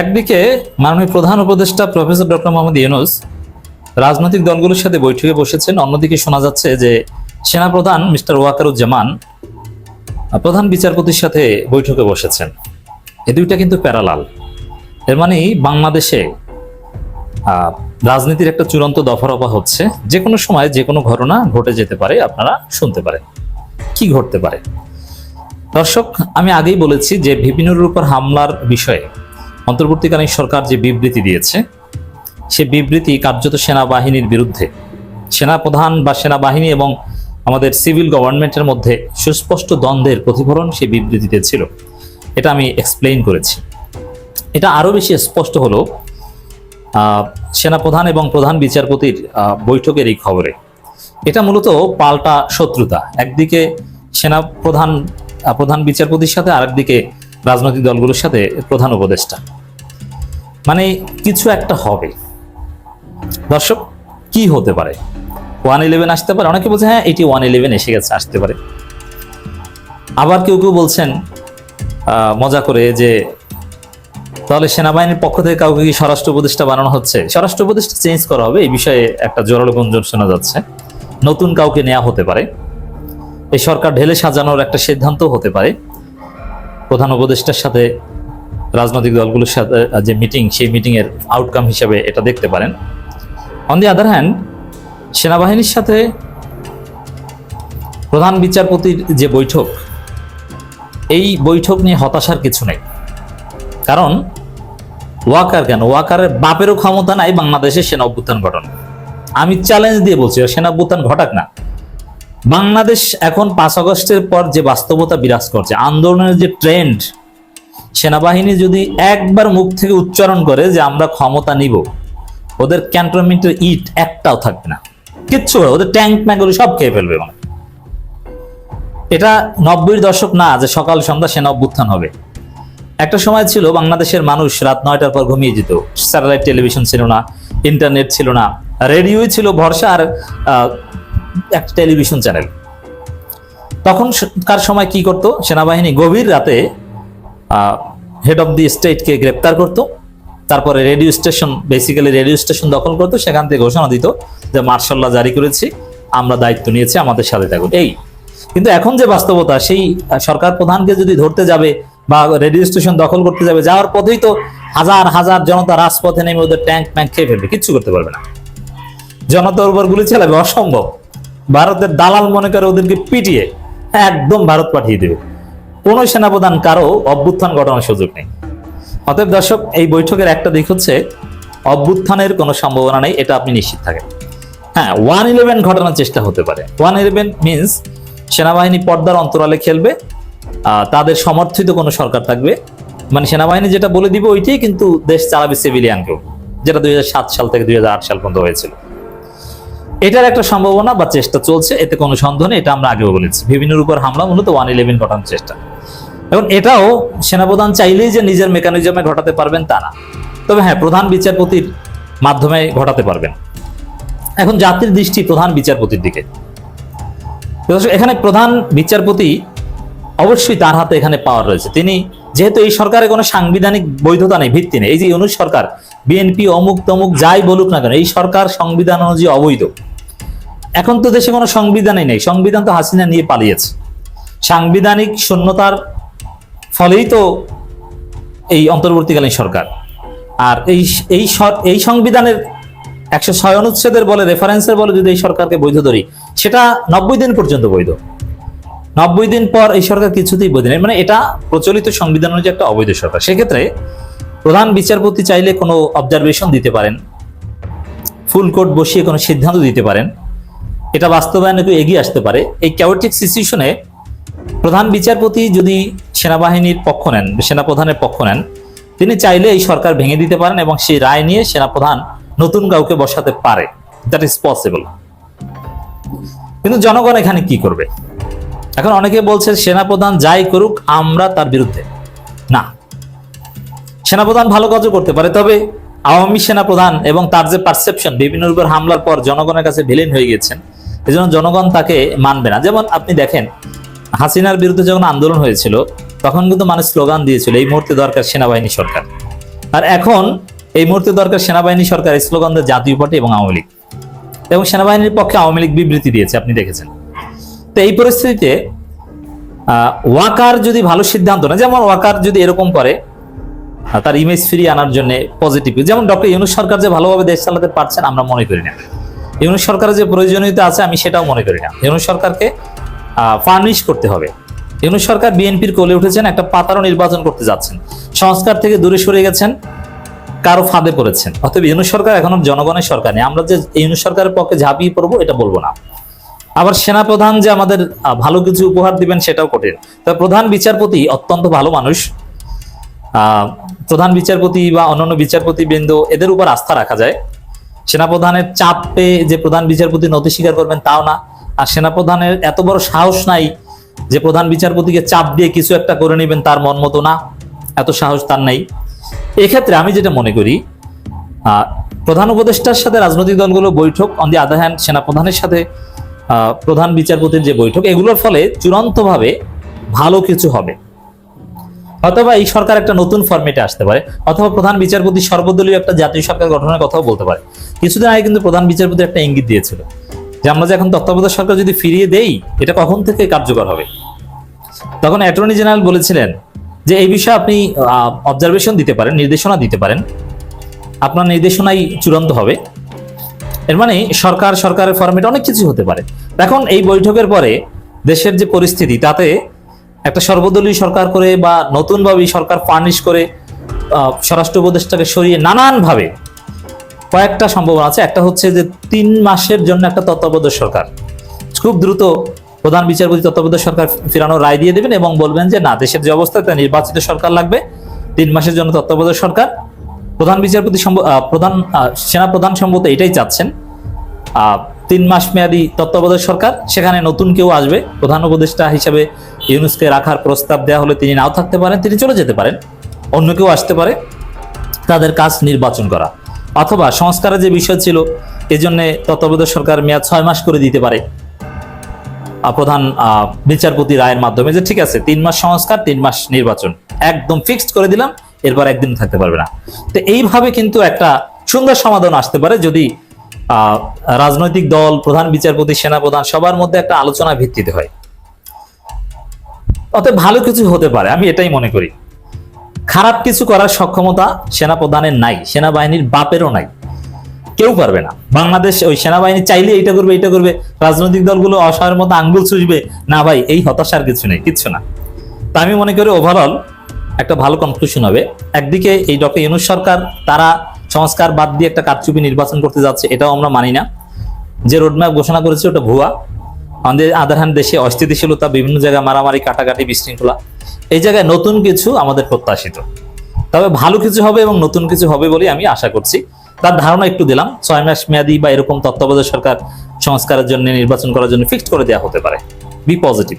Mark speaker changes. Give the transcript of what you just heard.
Speaker 1: একদিকে মাননীয় প্রধান উপদেষ্টা প্রফেসর ডক্টর মোহাম্মদ ইউনুস রাজনৈতিক দলগুলোর সাথে বৈঠকে বসেছেন, অন্যদিকে শোনা যাচ্ছে যে সেনাপ্রধান মিস্টার ওয়াকারুজ্জামান প্রধান বিচারপতির সাথে বৈঠকে বসেছেন। এ দুইটা কিন্তু প্যারালাল। এর মানে বাংলাদেশে রাজনীতির একটা চূড়ান্ত দফারফা হচ্ছে। যে কোনো সময় যে কোনো ঘটনা ঘটে যেতে পারে, আপনারা শুনতে পারেন। কি ঘটতে পারে? দর্শক, আমি আগেই বলেছি যে ভিপিনুরের উপর হামলার বিষয়ে অন্তর্বর্তীকালীন সরকার যে বিবৃতি দিয়েছে, সে বিবৃতি কার্যত সেনাবাহিনীর বিরুদ্ধে। সেনাপ্রধান বা সেনাবাহিনী এবং আমাদের সিভিল গভর্নমেন্টের মধ্যে সুস্পষ্ট দ্বন্দ্বের প্রতিফলন সেই বিবৃতিতে ছিল। এটা আমি এক্সপ্লেইন করেছি। এটা আরও বেশি স্পষ্ট হলো সেনাপ্রধান এবং প্রধান বিচারপতির বৈঠকের এই খবরে। এটা মূলত পাল্টা শত্রুতা। একদিকে সেনা প্রধান প্রধান বিচারপতির সাথে আরেকদিকে রাজনৈতিক দলগুলোর সাথে প্রধান উপদেষ্টা। মানে কিছু একটা হবে। দর্শক, কি হতে পারে? ওয়ান ইলেভেন আসতে পারে। অনেকে বলছে হ্যাঁ এটি ওয়ান ইলেভেন এসে গেছে, আসতে পারে। আবার কেউ কেউ বলছেন মজা করে যে তাহলে সেনাবাহিনীর পক্ষ থেকে কাউকে কি স্বরাষ্ট্র উপদেষ্টা বানানো হচ্ছে? স্বরাষ্ট্র উপদেষ্টা চেঞ্জ করা হবে, এই বিষয়ে একটা জোরালো গুঞ্জন শোনা যাচ্ছে। নতুন কাউকে নেওয়া হতে পারে। এই সরকার ঢেলে সাজানোর একটা সিদ্ধান্ত হতে পারে। প্রধান উপদেষ্টার সাথে রাজনৈতিক দলগুলোর সাথে যে মিটিং সেই মিটিং এর আউটকাম হিসেবে এটা দেখতে পারেন। অন দি আদার হ্যান্ড সেনাবাহিনীর সাথে প্রধান বিচারপতির যে বৈঠক, এই বৈঠক নিয়ে হতাশার কিছু নেই। কারণ, ওয়াকার কেন? ওয়াকারের বাপেরও ক্ষমতা নাই বাংলাদেশের সেনা অভ্যুত্থান ঘটনা আমি চ্যালেঞ্জ দিয়ে বলছি, সেনা অভ্যুত্থান ঘটাক না। বাংলাদেশ এখন পাঁচ আগস্টের পর যে বাস্তবতা বিরাজ করছে, আন্দোলনের যে ট্রেন্ড সেনাবাহিনী যদি একবার মুখ থেকে উচ্চারণ করে যে আমরা ক্ষমতা নিব, ওদের ক্যান্টনমেন্টের ইট একটাও থাকবে না। কিচ্ছু ওদের ট্যাঙ্ক ম্যাঙ্গুলো সব খেয়ে ফেলবে মানে এটা নব্বইয়ের দশক না, যে সকাল সন্ধ্যা সেনা অভ্যুত্থান হবে। একটা সময় ছিল বাংলাদেশের মানুষ রাত নয়টার পর ঘুমিয়ে যেত। স্যাটেলাইট টেলিভিশন ছিল না, ইন্টারনেট ছিল না, রেডিওই ছিল ভরসা আর একটা টেলিভিশন চ্যানেল। তখন কার সময় কি করত? সেনাবাহিনী গভীর রাতে হেড অফ দি স্টেটকে গ্রেপ্তার করত। তারপরে radio station basically radio station দখল করতো। সেখান থেকে ঘোষণা দিত যে, মার্শাল্লাহ, জারি করেছি। আমরা দায়িত্ব নিয়েছি আমাদের সাথে থাকুন। এই। কিন্তু এখন যে বাস্তবতা, সেই সরকার প্রধানকে যদি ধরতে যাবে বা রেডিও স্টেশন দখল করতে যাবে, যাওয়ার পথেই তো হাজার হাজার জনতা রাজপথে নেমে ওদের ট্যাঙ্ক ম্যাঙ্ক খেয়ে ফেলবে। কিচ্ছু করতে পারবে না। জনতার উপর গুলি চালাবে, অসম্ভব। ভারতের দালাল মনে করে ওদেরকে পিটিয়ে একদম ভারত পাঠিয়ে দেবে। কোন সেনাপ্রধান কারও অভ্যুত্থান ঘটানোর সুযোগ নেই। অতএব দর্শক, এই বৈঠকের একটা দিক হচ্ছে, অভ্যুত্থানের কোনো সম্ভাবনা নেই, এটা আপনি নিশ্চিত থাকেন। হ্যাঁ ওয়ান ইলেভেন ঘটানোর চেষ্টা হতে পারে। ওয়ান ইলেভেন মিনস সেনাবাহিনী পর্দার অন্তরালে খেলবে তাদের সমর্থিত কোনো সরকার থাকবে। মানে সেনাবাহিনী যেটা বলে দিবে ওইটাই কিন্তু দেশ চালাবে সিভিলিয়ানকেও যেটা দুই হাজার সাত সাল থেকে দুই হাজার আট সাল পর্যন্ত হয়েছিল। এটার একটা সম্ভাবনা বা চেষ্টা চলছে, এতে কোনো সন্দেহ নেই, এটা আমরা আগেও বলেছি। বিভিন্নের উপর হামলা মূলত ওয়ান ইলেভেন ঘটানোর চেষ্টা। এখন এটাও সেনাপ্রধান চাইলেই যে নিজের মেকানিজমে ঘটাতে পারবেন তা না। তবে হ্যাঁ প্রধান বিচারপতির মাধ্যমে ঘটাতে পারবেন। এখন জাতির দৃষ্টি প্রধান বিচারপতির দিকে। এখানে প্রধান বিচারপতি অবশ্যই তার হাতে এখানে পাওয়ার রয়েছে। তিনি যেহেতু এই সরকারের কোনো সাংবিধানিক বৈধতা নেই, ভিত্তি নেই, এই যে অনুজ সরকার, বিএনপি অমুক তমুক যাই বলুক না কেন, এই সরকার সংবিধান অনুযায়ী অবৈধ। এখন তো দেশে কোনো সংবিধানই নেই। সংবিধান তো হাসিনা নিয়ে পালিয়েছে। সাংবিধানিক শূন্যতার ফলেই তো এই অন্তর্বর্তীকালীন সরকার। আর এই এই এই সংবিধানের একশো ছয় অনুচ্ছেদের বলে, রেফারেন্সের বলে যদি এই সরকারকে বৈধ ধরি, সেটা নব্বই দিন পর্যন্ত বৈধ। নব্বই দিন পর এই সরকার কিছুতেই বৈধ নেই। মানে এটা প্রচলিত সংবিধান অনুযায়ী একটা অবৈধ সরকার। সেক্ষেত্রে প্রধান বিচারপতি চাইলে কোনো অবজারভেশন দিতে পারেন। ফুল কোর্ট বসিয়ে কোনো সিদ্ধান্ত দিতে পারেন। এটা বাস্তবায়নে একটু এগিয়ে আসতে পারে। এই ক্যাওটিক সিচুয়েশনে প্রধান বিচারপতি যদি সেনাবাহিনীর পক্ষ নেন, সেনাপ্রধানের পক্ষ নেন, তিনি চাইলে এই সরকার ভেঙে দিতে পারেন এবং সেই রায় নিয়ে সেনাপ্রধান নতুন কাউকে বসাতে পারে। দ্যাট ইজ পসিবল কিন্তু জনগণ এখানে কি করবে? এখন অনেকে বলছে সেনাপ্রধান যাই করুক, আমরা তার বিরুদ্ধে। না। সেনাপ্রধান ভালো কাজও করতে পারে, তবে আওয়ামী সেনাপ্রধান এবং তার যে পারসেপশন বিভিন্ন রূপের হামলার পর জনগণের কাছে ভিলেন হয়ে গেছেন এজন্য জনগণ তাকে মানবে না। যেমন আপনি দেখেন, হাসিনার বিরুদ্ধে যখন আন্দোলন হয়েছিল, তখন কিন্তু মানুষ স্লোগান দিয়েছিল, এই মুহূর্তে দরকার সেনাবাহিনী সরকার। আর এখন, এই মুহূর্তে দরকার সেনাবাহিনী সরকার স্লোগান দেয় জাতীয় পার্টি এবং আওয়ামী লীগ। এবং সেনাবাহিনীর পক্ষে আওয়ামী লীগ বিবৃতি দিয়েছে, আপনি দেখেছেন। তো এই পরিস্থিতিতে ওয়াকার যদি ভালো সিদ্ধান্ত না যেমন ওয়াকার যদি এরকম করে তার ইমেজ ফিরিয়ে আনার জন্য পজিটিভ যেমন ডক্টর ইউনুস সরকার যে ভালোভাবে দেশ চালাতে পারছেন, আমরা মনে করি না। ইউনুস সরকারের যে প্রয়োজনীয়তা আছে, আমি সেটাও মনে করি না। ইউনুস সরকারকে ফার্নিশ করতে হবে। ইউনুস সরকার বিএনপির কোলে উঠেছেন, একটা পাতারও নির্বাচন করতে যাচ্ছেন। সংস্কার থেকে দূরে সরে গেছেন, কারও ফাঁদে পড়েছেন। অতএব ইউনুস সরকার এখনও জনগণের সরকার নেই। আমরা যে ইউনুস সরকারের পক্ষে ঝাঁপিয়ে পড়ব, এটা বলব না। আবার সেনাপ্রধান যে আমাদের ভালো কিছু উপহার দিবেন, সেটাও কঠিন। তবে প্রধান বিচারপতি অত্যন্ত ভালো মানুষ। প্রধান বিচারপতি বা অন্যান্য বিচারপতি বৃন্দ এদের উপর আস্থা রাখা যায়। সেনাপ্রধানের চাপ পেয়ে যে প্রধান বিচারপতি নথি স্বীকার করবেন তাও না। আর সেনাপ্রধানের এত বড় সাহস নাই যে প্রধান বিচারপতিকে চাপ দিয়ে কিছু একটা করে নেবেন তার মন মতো না। এত সাহস তার নাই। এক্ষেত্রে আমি যেটা মনে করি প্রধান উপদেষ্টার সাথে রাজনৈতিক দলগুলো বৈঠক অন দি আদার হ্যান্ড সেনাপ্রধানের সাথে প্রধান বিচারপতির যে বৈঠক, এগুলোর ফলে চূড়ান্তভাবে ভালো কিছু হবে। অথবা এই সরকার একটা নতুন ফরম্যাটে আসতে পারে অথবা প্রধান বিচারপতি সর্বদলীয় একটা জাতীয় সরকার গঠনের কথাও বলতে পারে। কিছুদিন আগে কিন্তু প্রধান বিচারপতি একটা ইঙ্গিত দিয়েছিল যে আমরা যে এখন তত্ত্বাবধায়ক সরকার যদি ফিরিয়ে দেই, এটা কখন থেকে কার্যকর হবে? তখন অ্যাটর্নি জেনারেল বলেছিলেন যে এই বিষয়ে আপনি অবজারভেশন দিতে পারেন, নির্দেশনা দিতে পারেন। আপনার নির্দেশনাই চূড়ান্ত হবে। এর মানে সরকার, সরকারের ফরম্যাট অনেক কিছু হতে পারে। এখন এই বৈঠকের পরে দেশের যে পরিস্থিতি, তাতে একটা সর্বদলীয় সরকার করে বা নতুনভাবে সরকার ফার্নিশ করে স্বরাষ্ট্র উপদেষ্টাকে সরিয়ে নানানভাবে কয়েকটা সম্ভাবনা আছে। একটা হচ্ছে যে তিন মাসের জন্য একটা তত্ত্বাবধায়ক সরকার। খুব দ্রুত প্রধান বিচারপতি তত্ত্বাবধায়ক সরকার ফিরানোর রায় দিয়ে দেবেন এবং বলবেন যে না দেশের যে অবস্থা তা নির্বাচিত সরকার লাগবে। তিন মাসের জন্য তত্ত্বাবধায়ক সরকার। প্রধান বিচারপতি সম্ভ- আহ, প্রধান সেনা প্রধান সম্ভবত এটাই চাচ্ছেন। তিন মাস মেয়াদি তত্ত্বাবধায়ক সরকার, সেখানে নতুন কেউ আসবে। প্রধান উপদেষ্টা হিসেবে ইউনুসকে রাখার প্রস্তাব দেওয়া হলে তিনি নাও থাকতে পারেন, তিনি চলে যেতে পারেন। অন্য কেউ আসতে পারে, তাদের কাজ নির্বাচন করা। অথবা সংস্কারের যে বিষয় ছিল, এজন্য তত্ত্বাবধায়ক সরকার মেয়াদ ছয় মাস করে দিতে পারে। প্রধান বিচারপতি রায়ের মাধ্যমে যে ঠিক আছে, তিন মাস সংস্কার, তিন মাস নির্বাচন। একদম ফিক্সড করে দিলাম, এরপর একদিন থাকতে পারবে না। তো এইভাবে কিন্তু একটা সুন্দর সমাধান আসতে পারে যদি রাজনৈতিক দল, প্রধান বিচারপতি, সেনাপ্রধান, সবার মধ্যে একটা আলোচনা ভিত্তিতে হয়। অতএব ভালো কিছু হতে পারে, আমি এটাই মনে করি। খারাপ কিছু করার সক্ষমতা সেনাপ্রধানের নাই, সেনাবাহিনীর বাপেরও নাই। কেউ পারবে না। বাংলাদেশ ওই সেনাবাহিনী চাইলে এইটা করবে এটা করবে, রাজনৈতিক দলগুলো অসহায়ের মতো আঙ্গুল চুষবে। না ভাই, এই হতাশার কিছু নেই, কিচ্ছু না। তা আমি মনে করি ওভারঅল একটা ভালো কনক্লুশন হবে। একদিকে এই ডক্টর ইউনুস সরকার, তারা সংস্কার বাদ দিয়ে একটা কারচুপি নির্বাচন করতে যাচ্ছে, এটাও আমরা মানি না। যে রোডম্যাপ ঘোষণা করেছে ওটা ভুয়া। আমাদের আদার হ্যান্ড দেশে অস্থিতিশীলতা, বিভিন্ন জায়গায় মারামারি, কাটাকাটি, বিশৃঙ্খলা, এই জায়গায় নতুন কিছু আমাদের প্রত্যাশিত। তবে ভালো কিছু হবে এবং নতুন কিছু হবে বলে আমি আশা করছি। তার ধারণা একটু দিলাম, ছয় মাস মেয়াদি বা এরকম তত্ত্বাবধায়ক সরকার সংস্কারের জন্য, নির্বাচন করার জন্য ফিক্সড করে দেওয়া হতে পারে। B positive